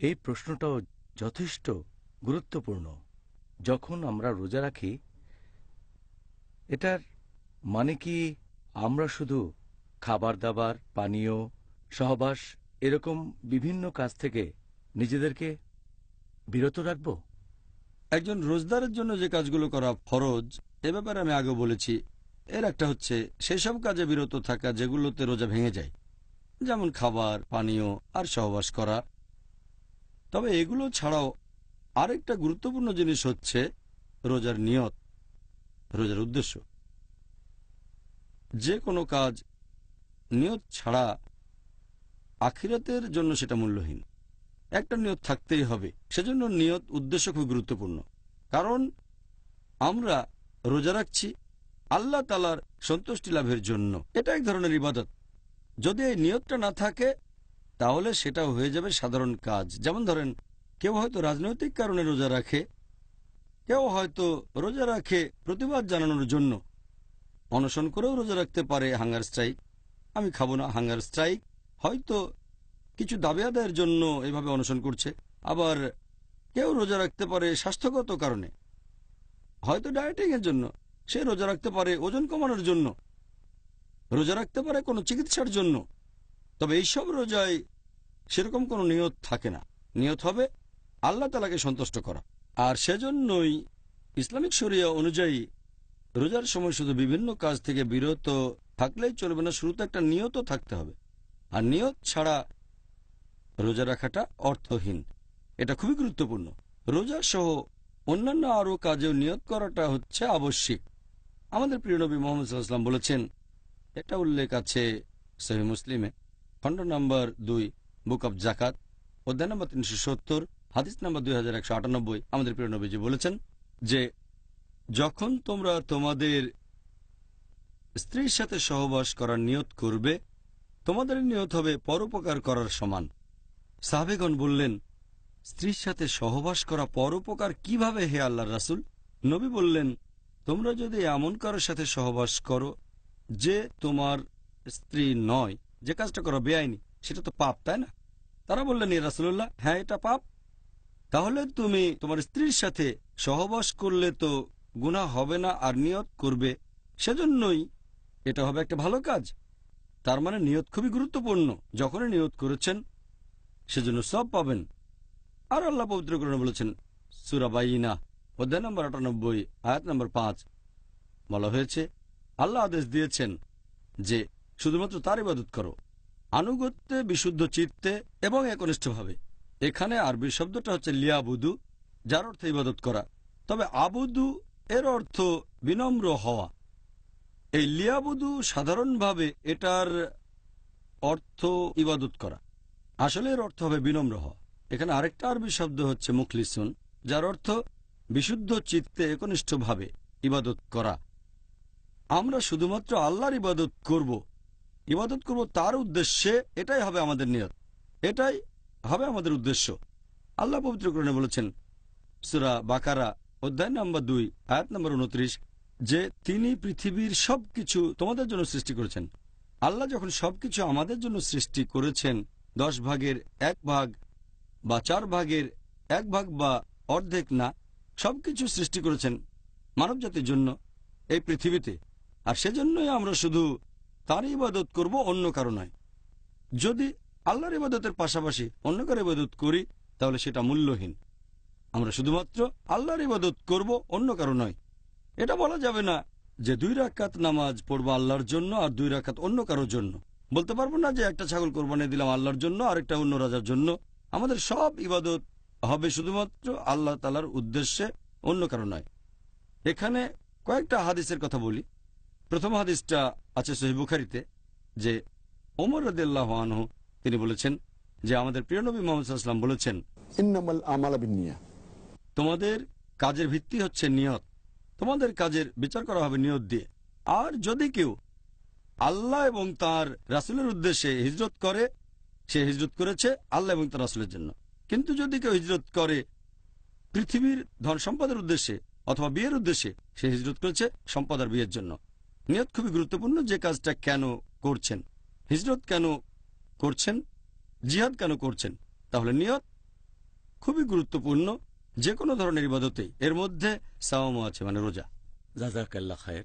এই প্রশ্নটাও যথেষ্ট গুরুত্বপূর্ণ। যখন আমরা রোজা রাখি, এটার মানে কি আমরা শুধু খাবার দাবার পানীয়, সহবাস এরকম বিভিন্ন কাজ থেকে নিজেদেরকে বিরত রাখব? একজন রোজদারের জন্য যে কাজগুলো করা ফরজ, এ ব্যাপারে আমি আগে বলেছি। এর একটা হচ্ছে, সেসব কাজে বিরত থাকা যেগুলোতে রোজা ভেঙে যায়। যেমন খাবার, পানীয় আর সহবাস করা। তবে এগুলো ছাড়াও আরেকটা গুরুত্বপূর্ণ জিনিস হচ্ছে রোজার নিয়ত, রোজার উদ্দেশ্য। যে কোনো কাজ নিয়ত ছাড়া আখিরাতের জন্য সেটা মূল্যহীন। একটা নিয়ত থাকতেই হবে। সেজন্য নিয়ত উদ্দেশ্য খুব গুরুত্বপূর্ণ। কারণ আমরা রোজা রাখছি আল্লাহ তালার সন্তুষ্টি লাভের জন্য। এটা এক ধরনের ইবাদত। যদি এই নিয়তটা না থাকে তাহলে সেটা হয়ে যাবে সাধারণ কাজ। যেমন ধরেন, কেউ হয়তো রাজনৈতিক কারণে রোজা রাখে, কেউ হয়তো রোজা রাখে প্রতিবাদ জানানোর জন্য। অনশন করেও রোজা রাখতে পারে হাঙ্গার স্ট্রাইক। আমি খাব না, হাঙ্গার স্ট্রাইক। হয়তো কিছু দাবি আদায়ের জন্য এভাবে অনশন করছে। আবার কেউ রোজা রাখতে পারে স্বাস্থ্যগত কারণে। হয়তো ডায়েটিং এর জন্য, সে রোজা রাখতে পারে ওজন কমানোর জন্য। রোজা রাখতে পারে কোনো চিকিৎসার জন্য। তবে এইসব রোজায় সেরকম কোনো নিয়ত থাকে না। নিয়ত হবে আল্লাহ তালাকে সন্তুষ্ট করা। আর সেজন্যই ইসলামিক শরিয়া অনুযায়ী রোজার সময় শুধু বিভিন্ন কাজ থেকে বিরত থাকলেই চলবে না, শুরুতে একটা নিয়ত থাকতে হবে। আর নিয়ত ছাড়া রোজা রাখাটা অর্থহীন। এটা খুবই গুরুত্বপূর্ণ। রোজা সহ অন্যান্য আরও কাজেও নিয়ত করাটা হচ্ছে আবশ্যিক। আমাদের প্রিয় নবী মোহাম্মদ সাল্লাম বলেছেন এটা উল্লেখ আছে সহি মুসলিমে, খণ্ড নম্বর দুই। বুক অব জাকাত, অধ্যায় নম্বর তিনশো সত্তর, হাদিস নম্বর দুই হাজার একশো আটানব্বই, আমাদের প্রিয় নবীজি বলেছেন যে, যখন তোমরা তোমাদের স্ত্রীর সাথে সহবাস করার নিয়ত করবে, তোমাদের নিয়ত হবে পরোপকার করার সমান। সাহাবেগণ বললেন, স্ত্রীর সাথে সহবাস করা পরোপকার কীভাবে হে আল্লাহ রাসুল? নবী বললেন, তোমরা যদি এমন কারোর সাথে সহবাস করো যে তোমার স্ত্রী নয়, যে কাজটা করো বেআইনি সেটা তো পাপ, তাই না? তারা বললেন রাসুল্লাহ হ্যাঁ এটা পাপ। তাহলে তুমি তোমার স্ত্রীর সাথে সহবাস করলে তো গুনাহ হবে না আর নিয়ত করবে। সেজন্যই এটা হবে একটা ভালো কাজ। তার মানে নিয়ত খুবই গুরুত্বপূর্ণ। যখনই নিয়ত করেছেন, সেজন্য সব পাবেন। আর আল্লাহ পবিত্রকরণে বলেছেন সুরাবাইনা অধ্যায় নম্বর আটানব্বই, আয়াত নম্বর পাঁচ, বলা হয়েছে, আল্লাহ আদেশ দিয়েছেন যে শুধুমাত্র তার ইবাদত করো। আনুগত্যে, বিশুদ্ধ চিত্তে এবং একনিষ্ঠভাবে। এখানে আরবি শব্দটা হচ্ছে লিয়াবুদু, যার অর্থে ইবাদত করা। তবে আবুদু এর অর্থ বিনম্র হওয়া। এই লিয়াবুদু সাধারণভাবে এটার অর্থ ইবাদত করা। আসলে এর অর্থ হবে বিনম্র হওয়া। এখানে আরেকটা আরবি শব্দ হচ্ছে মুখলিসুন, যার অর্থ বিশুদ্ধ চিত্তে একনিষ্ঠভাবে ইবাদত করা। আমরা শুধুমাত্র আল্লাহর ইবাদত করব ইবাদত করব তার উদ্দেশ্যে এটাই হবে আমাদের নিয়ত। এটাই হবে আমাদের উদ্দেশ্য। আল্লাহ পবিত্র পবিত্রকরণে বলেছেন, সুরা বাকারা, অধ্যায় নম্বর দুই, আয়াত নম্বর উনত্রিশ, যে তিনি পৃথিবীর সবকিছু তোমাদের জন্য সৃষ্টি করেছেন। আল্লাহ যখন সবকিছু আমাদের জন্য সৃষ্টি করেছেন, দশ ভাগের এক ভাগ বা চার ভাগের এক ভাগ বা অর্ধেক না, সবকিছু সৃষ্টি করেছেন মানবজাতির জন্য এই পৃথিবীতে। আর সেজন্যই আমরা শুধু তার ইবাদত করব অন্য কারও নয়। যদি আল্লাহর ইবাদতের পাশাপাশি অন্য কারও ইবাদত করি, তাহলে সেটা মূল্যহীন। আমরা শুধুমাত্র আল্লাহর ইবাদত করব অন্য কারও নয়। এটা বলা যাবে না যে দুই রাকাত নামাজ পড়ব আল্লাহর জন্য আর দুই রাকাত অন্য কারোর জন্য। বলতে পারব না যে একটা ছাগল কোরবানি দিলাম আল্লাহর জন্য আর একটা অন্য রাজার জন্য। আমাদের সব ইবাদত হবে শুধুমাত্র আল্লাহ তালার উদ্দেশ্যে অন্য কারও নয়। এখানে কয়েকটা হাদিসের কথা বলি। প্রথম হাদিসটা আছে সহি বুখারিতে যে ওমর রদুল্লাহ আনহু তিনি বলেছেন যে আমাদের প্রিয় নবী মোহাম্মদ সাল্লাম বলেছেন তোমাদের কাজের ভিত্তি হচ্ছে নিয়ত তোমাদের কাজের বিচার করা হবে নিয়ত দিয়ে। আর যদি কেউ আল্লাহ এবং তার রাসুলের উদ্দেশ্যে হিজরত করে সে হিজরত করেছে আল্লাহ এবং তার রাসুলের জন্য। কিন্তু যদি কেউ হিজরত করে পৃথিবীর ধন সম্পদের উদ্দেশ্যে অথবা বিয়ের উদ্দেশ্যে সে হিজরত করেছে সম্পদ আর বিয়ের জন্য। নিয়ত খুবই গুরুত্বপূর্ণ যে কাজটা কেন করছেন। হিজরত কেন করছেন? জিহাদ কেন করছেন? তাহলে নিয়ত খুবই গুরুত্বপূর্ণ যে কোনো ধরনের ইবাদতেই। এর মধ্যে সাওম আছে মানে রোজা। জাজাকাল্লা খায়ের।